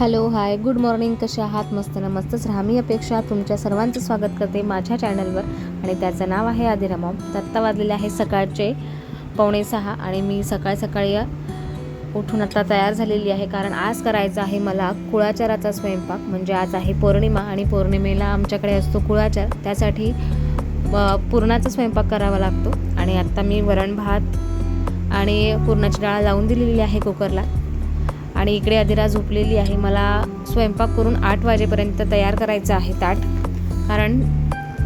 Hello hi good morning कसे आहात? मस्त ना मस्तच राहा. मी अपेक्षा तुमच्या सर्वांचं स्वागत करते माझ्या चॅनलवर. आणि त्याचं नाव आहे आदिरामॉम तर आत्ता वाजलेले आहे सकाळचे पावणे सहा आणि मी सकाळ सकाळी उठून आता तयार झालेली आहे. कारण आज करायचा आहे मला कुळाचाराचा स्वयंपाक. म्हणजे आज आहे पौर्णिमा आणि पौर्णिमेला आमच्याकडे असतो कुळाचार. त्यासाठी पुरणाचा स्वयंपाक करावा लागतो. आणि आत्ता मी वरण भात आणि पुरणाची डाळ लावून दिलेली आहे कुकरला. आणि इकडे अधिरा झोपलेली आहे. मला स्वयंपाक करून आठ वाजेपर्यंत तयार करायचं आहे ताट. कारण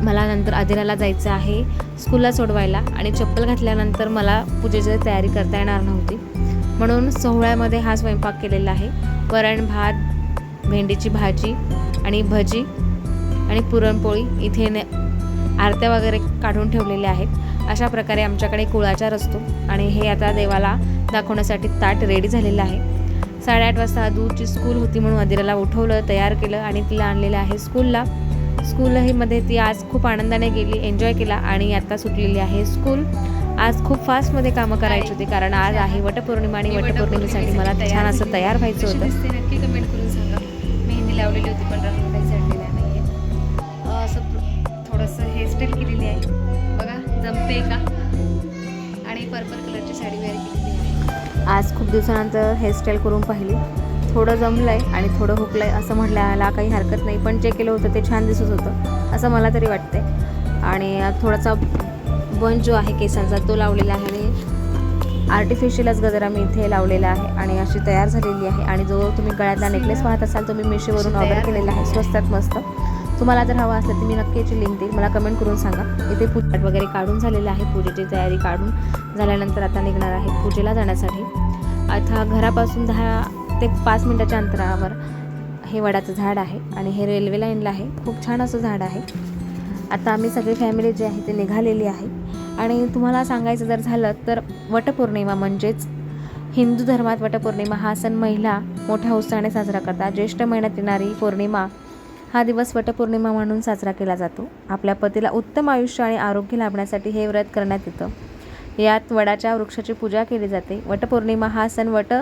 मला नंतर अधिराला जायचं आहे स्कूलला सोडवायला आणि चप्पल घातल्यानंतर मला पूजेची तयारी करता येणार नव्हती. म्हणून सोहळ्यामध्ये हा स्वयंपाक केलेला आहे. वरण भात भेंडीची भाजी आणि भजी आणि पुरणपोळी इथे ने आरत्या वगैरे काढून ठेवलेल्या आहेत. अशा प्रकारे आमच्याकडे कुळाचार असतो आणि हे आता देवाला दाखवण्यासाठी ताट रेडी झालेलं आहे. साडेआठ वाजता दूरची स्कूल होती म्हणून अदिराला उठवलं तयार केलं आणि तिला आणलेलं आहे स्कूलला. स्कूलही मध्ये ती आज खूप आनंदाने गेली एन्जॉय केला आणि आता सुटलेली आहे स्कूल. आज खूप फास्टमध्ये कामं करायची होती कारण आज आहे वटपौर्णिमा आणि वटपौर्णिमेसाठी मला छान असं तयार व्हायचं होतं. नक्की कमेंट करून सांगा. मेहंदी लावलेली होती पण रंग काही चढलेला नाही आहे असं थोडंसं हेअरस्टाईल केलेली आहे. बघा. आज खूप दिवसानंतर हेअरस्टाईल करून पाहिली. थोडं जमलं आहे आणि थोडं हुकलं आहे असं म्हटल्याला काही हरकत नाही पण जे केलं होतं ते छान दिसत होतं असं मला तरी वाटतंय. आणि थोडासा बंच जो आहे केसांचा तो लावलेला आहे. आणि आर्टिफिशियलच गजरा मी इथे लावलेला आहे आणि अशी तयार झालेली आहे. आणि जो तुम्ही गळ्यातला नेकलेस पाहत असाल तो मी मिशोवरून ऑर्डर केलेला आहे. स्वस्तात मस्त. तुम्हाला जर हवा असेल तर मी नक्की याची लिंक देईल मला कमेंट करून सांगा. इथे पूजाट वगैरे काढून झालेलं आहे. पूजेची तयारी काढून झाल्यानंतर आता निघणार आहे पूजेला जाण्यासाठी. आता घरापासून दहा ते पाच मिनटाच्या अंतरावर हे वडाचं झाड आहे आणि हे रेल्वे लाईनला आहे. खूप छान असं झाड आहे. आता आम्ही सगळी फॅमिली जी आहे ते निघालेली आहे. आणि तुम्हाला सांगायचं जर झालं तर वटपौर्णिमा म्हणजेच हिंदू धर्मात वटपौर्णिमा हा सण महिला मोठ्या उत्साहाने साजरा करतात. ज्येष्ठ महिन्यात येणारी पौर्णिमा हा दिवस वटपौर्णिमा म्हणून साजरा केला जातो. आपल्या पतीला उत्तम आयुष्य आणि आरोग्य लाभण्यासाठी हे व्रत करण्यात येतं. यात वडाच्या वृक्षाची पूजा केली जाते. वटपौर्णिमा हा सण वट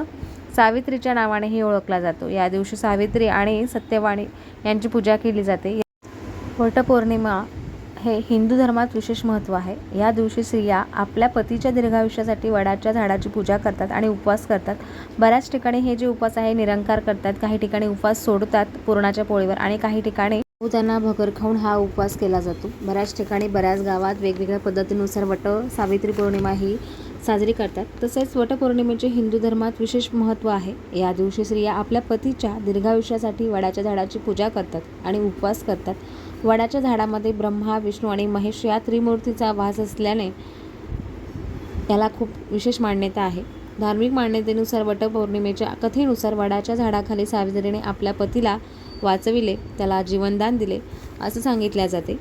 सावित्रीच्या नावानेही ओळखला जातो. या दिवशी सावित्री आणि सत्यवाणी यांची पूजा केली जाते. वटपौर्णिमा हे हिंदू धर्मात विशेष महत्त्व आहे. या दिवशी स्त्रिया आपल्या पतीच्या दीर्घायुष्यासाठी वडाच्या झाडाची पूजा करतात आणि उपवास करतात. बऱ्याच ठिकाणी हे जे उपवास आहे निरंकार करतात. काही ठिकाणी उपवास सोडतात पुरणाच्या पोळीवर आणि काही ठिकाणी त्यांना भगर खाऊन हा उपवास केला जातो. बऱ्याच ठिकाणी बऱ्याच गावात वेगवेगळ्या पद्धतीनुसार वट सावित्री पौर्णिमा ही साजरी करतात. तसेच वटपौर्णिमेचे हिंदू धर्मात विशेष महत्त्व आहे. या दिवशी स्त्रिया आपल्या पतीच्या दीर्घायुष्यासाठी वडाच्या झाडाची पूजा करतात आणि उपवास करतात. वडाच्या झाडामध्ये ब्रह्मा विष्णू आणि महेश या त्रिमूर्तीचा वास असल्याने याला खूप विशेष मान्यता आहे. धार्मिक मान्यतेनुसार वटपौर्णिमेच्या कथेनुसार वडाच्या झाडाखाली सावित्रीने आपल्या पतीला वाचविले त्याला जीवनदान दिले असं सांगितल्या जाते.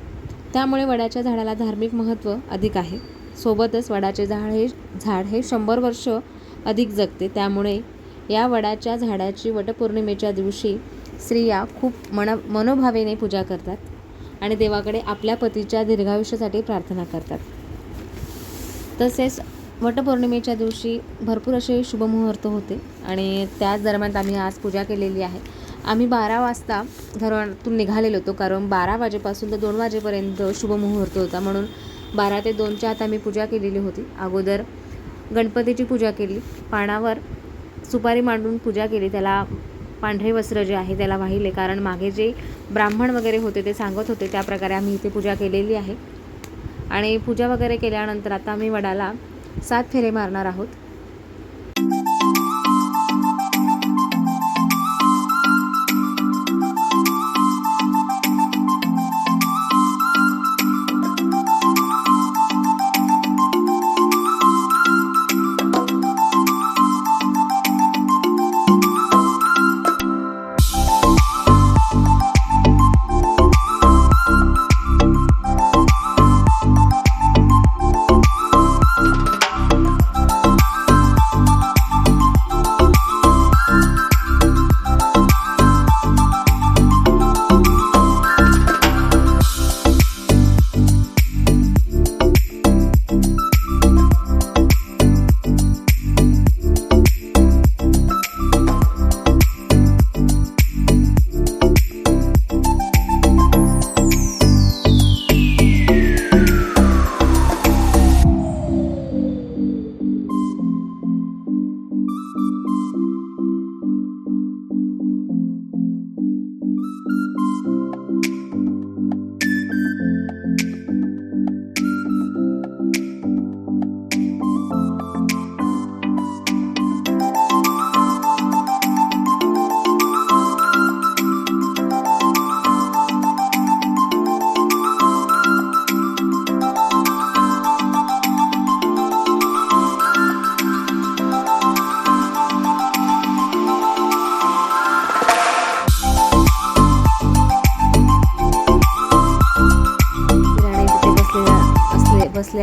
त्यामुळे वडाच्या झाडाला धार्मिक महत्त्व अधिक आहे. सोबतच वडाचे झाड हे झाड हे शंभर वर्ष अधिक जगते. त्यामुळे या वडाच्या झाडाची वटपौर्णिमेच्या दिवशी स्त्रिया खूप मन मनोभावेने पूजा करतात. आणि देवाकडे आपल्या पतीच्या दीर्घायुष्यासाठी प्रार्थना करतात. तसेच वटपौर्णिमेच्या दिवशी भरपूर असे शुभमुहूर्त होते आणि त्याच दरम्यान आम्ही आज पूजा केलेली आहे. आम्ही बारा वाजता घरातून निघालेलो होतो कारण बारा वाजेपासून तर दोन वाजेपर्यंत शुभमुहूर्त होता. म्हणून बारा ते दोनच्या आत आम्ही पूजा केलेली होती. अगोदर गणपतीची पूजा केली पानावर सुपारी मांडून पूजा केली त्याला पांढरे वस्त्र जे आहे त्याला वाहिले. कारण मागे जे ब्राह्मण वगैरे होते ते सांगत होते त्या प्रकारे आम्ही इथे पूजा केलेली आहे. आणि पूजा वगैरे केल्यानंतर आता आम्ही वडाला सात फेरे मारणार आहोत.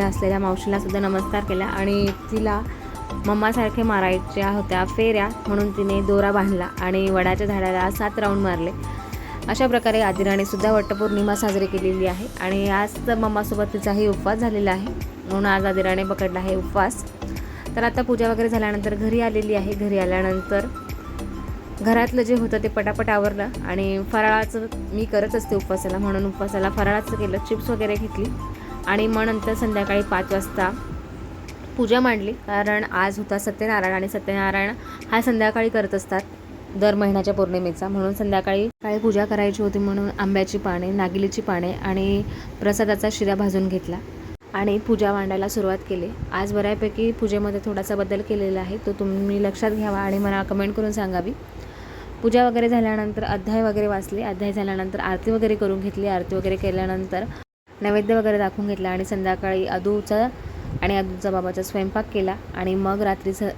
असलेल्या मावशीला सुद्धा नमस्कार केला आणि तिला मम्मासारखे मारायच्या होत्या फेऱ्या म्हणून तिने दोरा बांधला आणि वडाच्या झाडाला सात राऊंड मारले. अशा प्रकारे आदिराणीसुद्धा वटपौर्णिमा साजरी केलेली आहे आणि आज तर मम्मासोबत तिचाही उपवास झालेला आहे. म्हणून आज आदिराणे पकडला आहे उपवास. तर आता पूजा वगैरे झाल्यानंतर घरी आलेली आहे. घरी आल्यानंतर घरातलं जे होतं ते पटापट आवरलं आणि फराळाचं मी करत असते उपवासाला म्हणून उपवासाला फराळाचं केलं. चिप्स वगैरे घेतली. आणि मग नंतर संध्याकाळी पाच वाजता पूजा मांडली. कारण आज होता सत्यनारायण आणि सत्यनारायण हा संध्याकाळी करत असतात दर महिन्याच्या पौर्णिमेचा. म्हणून संध्याकाळी काळी पूजा करायची होती म्हणून आंब्याची पाने नागिलीची पाने आणि प्रसादाचा शिरा भाजून घेतला आणि पूजा मांडायला सुरुवात केली. आज बऱ्यापैकी पूजेमध्ये थोडासा बदल केलेला आहे तो तुम्ही लक्षात घ्यावा आणि मला कमेंट करून सांगावी. पूजा वगैरे झाल्यानंतर अध्याय वगैरे वाचले. अध्याय झाल्यानंतर आरती वगैरे करून घेतली. आरती वगैरे केल्यानंतर नैवेद्य वगैरे दाखवून घेतला आणि संध्याकाळी अदूचा आणि अदूचा बाबाचा स्वयंपाक केला आणि मग रात्रीचं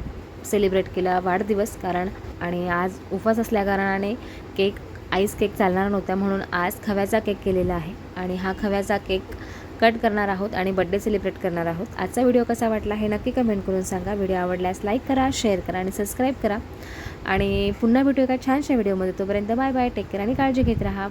सेलिब्रेट केला वाढदिवस कारण आणि आज उपवास असल्याकारणाने केक आईस केक चालणार नव्हता म्हणून आज खव्याचा केक केलेला आहे. आणि हा खव्याचा केक कट करणार आहोत आणि बड्डे सेलिब्रेट करणार आहोत. आजचा व्हिडिओ कसा वाटला हे नक्की कमेंट करून सांगा. व्हिडिओ आवडल्यास लाईक करा शेअर करा आणि सबस्क्राईब करा. आणि पुन्हा भेटू एका छानशा व्हिडिओमध्ये तोपर्यंत बाय बाय टेक केअर आणि काळजी घेत राहा.